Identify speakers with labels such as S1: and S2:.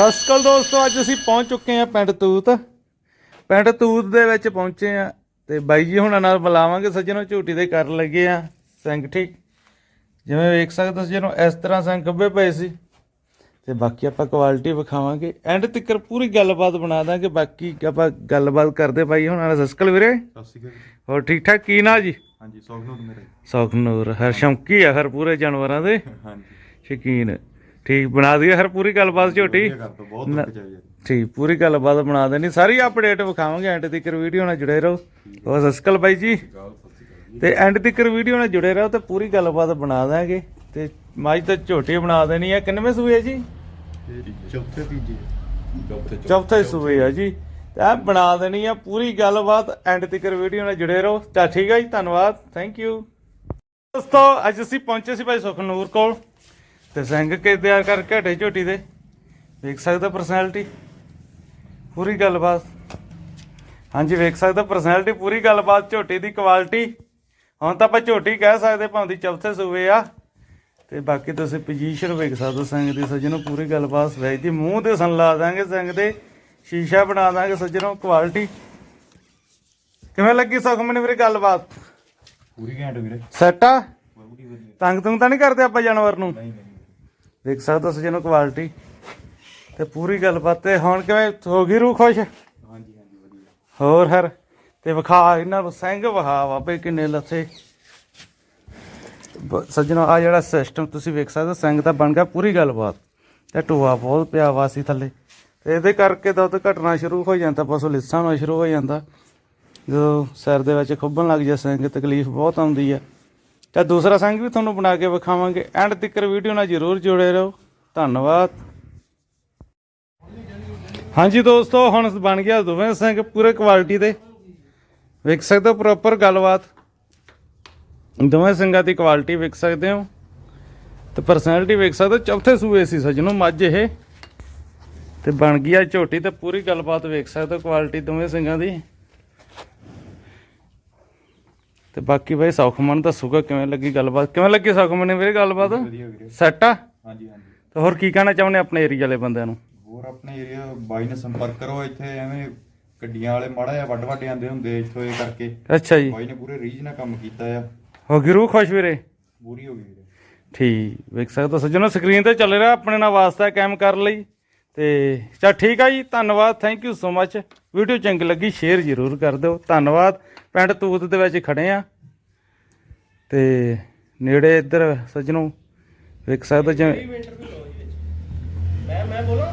S1: ਸਤਿ ਸ਼੍ਰੀ ਅਕਾਲ ਦੋਸਤੋ ਅੱਜ ਅਸੀਂ ਪਹੁੰਚ ਚੁੱਕੇ ਹਾਂ ਪਿੰਡ ਤੂਤ। ਪਿੰਡ ਤੂਤ ਦੇ ਵਿੱਚ ਪਹੁੰਚੇ ਆ ਤੇ ਬਾਈ ਜੀ ਹੁਣਾਂ ਨਾਲ ਬੁਲਾਵਾਂਗੇ ਸੱਜਣੋ ਝੂਟੀ ਦੇ ਕਰਨ ਲੱਗੇ ਆ ਸਿੰਘ ਠੀਕ? ਜਿਵੇਂ ਵੇਖ ਸਕਦੇ ਹੋ ਸੱਜਣੋ ਇਸ ਤਰ੍ਹਾਂ ਸਿੰਘ ਗੱਬੇ ਪਏ ਸੀ। ਤੇ ਬਾਕੀ ਆਪਾਂ ਕੁਆਲਿਟੀ ਵਿਖਾਵਾਂਗੇ। ਐਂਡ ਤੱਕ ਪੂਰੀ ਗੱਲਬਾਤ ਬਣਾ ਦਾਂਗੇ। ਬਾਕੀ ਆਪਾਂ ਗੱਲਬਾਤ ਕਰਦੇ ਬਾਈ ਹੁਣਾਂ ਨਾਲ। ਅਕਾਲ ਵੀਰੇ।
S2: ਸਤਿ ਸ਼੍ਰੀ ਅਕਾਲ।
S1: ਹੋਰ ਠੀਕ ਠਾਕ? ਕੀ ਨਾਂ ਜੀ?
S2: ਹਾਂਜੀ ਸੌਗਨੋਟ ਮੇਰੇ
S1: ਸੌਖਨੂਰ। ਹਰ ਸ਼ੌਂਕੀ ਆ ਹਰ ਪੂਰੇ ਜਾਨਵਰਾਂ ਦੇ।
S2: ਹਾਂਜੀ।
S1: ਸ਼ਕੀਨ। ਠੀਕ ਬਣਾ ਦਈਏ ਹਰ ਪੂਰੀ ਗੱਲਬਾਤ ਝੋਟੀ?
S2: ਵਧੀਆ ਕਰ ਦੋ ਬਹੁਤ ਦੁੱਖ ਚਾਹੀਏ
S1: ਠੀਕ ਪੂਰੀ ਗੱਲਬਾਤ ਬਣਾ ਦੇਣੀ ਸਾਰੀ ਅਪਡੇਟ ਵਿਖਾਵਾਂਗੇ ਐਂਡ ਤੱਕ ਵੀਡੀਓ ਨਾਲ ਜੁੜੇ ਰਹੋ। ਸ਼੍ਰੀ ਅਕਾਲ ਬਾਈ ਜੀ। ਤੇ ਐਂਡ ਤੱਕ ਵੀਡੀਓ ਨਾਲ ਜੁੜੇ ਰਹੋ ਤੇ ਪੂਰੀ ਗੱਲਬਾਤ ਬਣਾ ਦਾਂਗੇ ਤੇ ਮਾਝ ਤਾਂ ਝੋਟੀ ਬਣਾ ਦੇਣੀ ਆ ਕਿੰਨਵੇਂ ਸੂਏ ਜੀ?
S2: ਚੌਥੇ ਤੀਜੇ। ਚੌਥੇ
S1: ਚੌਥੇ। ਸੂਏ ਆ ਜੀ। ਤੇ ਆ ਬਣਾ ਦੇਣੀ ਆ ਪੂਰੀ ਗੱਲਬਾਤ ਐਂਡ ਤੱਕ ਵੀਡੀਓ ਨਾਲ ਜੁੜੇ ਰਹੋ। ਤਾਂ ਠੀਕ ਆ ਜੀ ਧੰਨਵਾਦ ਥੈਂਕ ਯੂ ਦੋਸਤੋ ਅੱਜ ਅਸੀਂ ਪਹੁੰਚੇ ਸੀ ਭਾਈ ਸੁਖਨੂਰ ਕੋਲ। ਤੇ ਸਿੰਘ ਕੇ ਤਿਆਰ ਕਰਕੇ ਹਟੇ ਝੋਟੀ ਦੇ। ਵੇਖ ਸਕਦਾ ਪਰਸਨੈਲਿਟੀ ਪੂਰੀ ਗੱਲਬਾਤ। ਹਾਂਜੀ ਵੇਖ ਸਕਦਾ ਪਰਸਨੈਲਿਟੀ ਪੂਰੀ ਗੱਲਬਾਤ ਝੋਟੀ ਦੀ ਕੁਆਲਿਟੀ ਹੁਣ ਤਾਂ ਆਪਾਂ ਝੋਟੀ ਕਹਿ ਸਕਦੇ ਭਾਵੇਂ ਚੌਥੇ ਸੂਏ ਆ। ਤੇ ਬਾਕੀ ਤੁਸੀਂ ਪੋਜੀਸ਼ਨ ਵੇਖ ਸਕਦੇ ਸਿੰਘ ਦੀ ਸੱਜਣੋ ਪੂਰੀ ਗੱਲਬਾਤ ਸਵੇਜ ਦੀ। ਮੂੰਹ ਤੇ ਸਨ ਲਾ ਦਾਂਗੇ ਸਿੰਘ ਦੇ ਸ਼ੀਸ਼ਾ ਬਣਾ ਦਾਂਗੇ ਸੱਜਣੋ ਕੁਆਲਿਟੀ ਕਿਵੇਂ ਲੱਗੀ ਸੁਖਮਨ ਵੀਰੇ ਗੱਲਬਾਤ?
S2: ਪੂਰੀ ਘੈਂਟ ਵੀਰੇ।
S1: ਸੈਟ ਆ? ਤੰਗ ਤੁੰਗ ਤਾਂ ਨਹੀਂ ਕਰਦੇ ਆਪਾਂ ਜਾਨਵਰ ਨੂੰ?
S2: ਨਹੀਂ ਨਹੀਂ।
S1: ਦੇਖ ਸਕਦੇ ਹੋ ਸੱਜਣੋ ਕੁਆਲਿਟੀ ਤੇ ਪੂਰੀ ਗੱਲਬਾਤ ਤੇ ਹੁਣ ਕਿਵੇਂ ਹੋ ਗਈ ਰੂਹ ਖੁਸ਼?
S2: ਹਾਂਜੀ ਹਾਂਜੀ ਵਧੀਆ।
S1: ਹੋਰ ਹਰ ਤੇ ਵਿਖਾ ਇਹਨਾਂ ਨੂੰ ਸਿੰਘ ਵਿਖਾ ਬਾਬੇ ਕਿੰਨੇ ਲੱਥੇ। ਸੱਜਣੋ ਆ ਜਿਹੜਾ ਸਿਸਟਮ ਤੁਸੀਂ ਵੇਖ ਸਕਦੇ ਹੋ ਸਿੰਘ ਦਾ ਬਣ ਗਿਆ ਪੂਰੀ ਗੱਲਬਾਤ। ਤੇ ਟੂਆ ਬਹੁਤ ਪਿਆ ਵਾਸੀ ਥੱਲੇ। ਤੇ ਇਹਦੇ ਕਰਕੇ ਦੁੱਧ ਘਟਣਾ ਸ਼ੁਰੂ ਹੋ ਜਾਂਦਾ ਪਸ਼ੂ ਲਿੱਸਾਂ ਹੋਣਾ ਸ਼ੁਰੂ ਹੋ ਜਾਂਦਾ। ਜਦੋਂ ਸਿਰ ਦੇ ਵਿੱਚ ਖੁੱਬਣ ਲੱਗ ਜਾ ਸਿੰਘ ਤਕਲੀਫ ਬਹੁਤ ਆਉਂਦੀ ਆ। ਜਾਂ ਦੂਸਰਾ ਸਿੰਘ ਵੀ ਤੁਹਾਨੂੰ ਬਣਾ ਕੇ ਵਿਖਾਵਾਂਗੇ। ਐਂਡ ਤੱਕ ਵੀਡੀਓ ਨਾਲ ਜਰੂਰ ਜੁੜੇ ਰਹੋ। ਧੰਨਵਾਦ। ਹਾਂਜੀ ਦੋਸਤੋ, ਹੁਣ ਬਣ ਗਿਆ ਦੋਵੇਂ ਸਿੰਘ ਪੂਰੇ ਕੁਆਲਿਟੀ ਦੇ। ਵੇਖ ਸਕਦੇ ਹੋ ਪ੍ਰੋਪਰ ਗੱਲਬਾਤ। ਦੋਵੇਂ ਸਿੰਘਾਂ ਦੀ ਕੁਆਲਿਟੀ ਵੇਖ ਸਕਦੇ ਹੋ। ਤੇ ਪਰਸਨੈਲਿਟੀ ਵੇਖ ਸਕਦੇ ਹੋ। ਚੌਥੇ ਸੂਏ ਸੀ ਸਜਣੋ, ਮੱਝ ਇਹ। ਤੇ ਬਣ ਗਈ ਆ ਝੋਟੀ ਤੇ ਪੂਰੀ ਗੱਲਬਾਤ ਵੇਖ ਸਕਦੇ ਹੋ ਕੁਆਲਿਟੀ ਦੋਵੇਂ ਸਿੰਘਾਂ ਦੀ। ਤੇ ਬਾਕੀ ਬਾਈ ਸੌਖਮਨ ਦੱਸੂਗਾ ਕਿਵੇਂ ਲੱਗੀ ਗੱਲਬਾਤ? ਕਿਵੇਂ ਲੱਗੀ ਸੌਖਮਨ ਨੇ ਵੀਰੇ ਗੱਲਬਾਤ? ਸੈੱਟ ਆ?
S2: ਹਾਂਜੀ ਹਾਂਜੀ।
S1: ਤੇ ਹੋਰ ਕੀ ਕਹਿਣਾ ਚਾਹੁੰਦੇ ਆਪਣੇ ਏਰੀਆ ਵਾਲੇ ਬੰਦਿਆਂ ਨੂੰ?
S2: ਹੋਰ ਆਪਣੇ ਏਰੀਆ ਬਾਈ ਨਾਲ ਸੰਪਰਕ ਕਰੋ ਇੱਥੇ ਐਵੇਂ ਗੱਡੀਆਂ ਵਾਲੇ ਮਾੜਾ ਜਿਹਾ ਵੱਡ ਵੱਡੇ ਆਂਦੇ ਹੁੰਦੇ ਇੱਥੋਂ ਇਹ ਕਰਕੇ।
S1: ਅੱਛਾ ਜੀ।
S2: ਬਾਈ ਨੇ ਪੂਰੇ ਰੀਝ ਨਾਲ ਕੰਮ ਕੀਤਾ ਆ।
S1: ਹੋ ਗਈ ਰੂਹ ਖੁਸ਼ ਵੀਰੇ?
S2: ਪੂਰੀ ਹੋ ਗਈ ਵੀਰੇ।
S1: ਠੀਕ ਵੇਖ ਸਕਦੇ। ਸੱਜਣੋ ਸਕਰੀਨ ਤੇ ਚੱਲ ਰਿਹਾ ਆਪਣੇ ਨਾਲ ਵਾਸਤਾ ਕਾਇਮ ਕਰ ਲਈ। ਤੇ ਚਾ ਠੀਕ ਆ ਜੀ, ਧੰਨਵਾਦ thank you so much video ਚੰਗੀ ਲੱਗੀ ਸ਼ੇਅਰ ਜ਼ਰੂਰ ਕਰ ਦਿਓ। ਧੰਨਵਾਦ, ਪਿੰਡ ਤੂਤ ਦੇ ਵਿੱਚ ਖੜੇ ਆ। ਤੇ ਨੇੜੇ ਇੱਧਰ ਸੱਜਣੋ ਵੇਖ ਸਕਦੇ ਜਿਵੇਂ
S3: ਮੈਂ ਮੈਂ ਬੋਲਾਂ?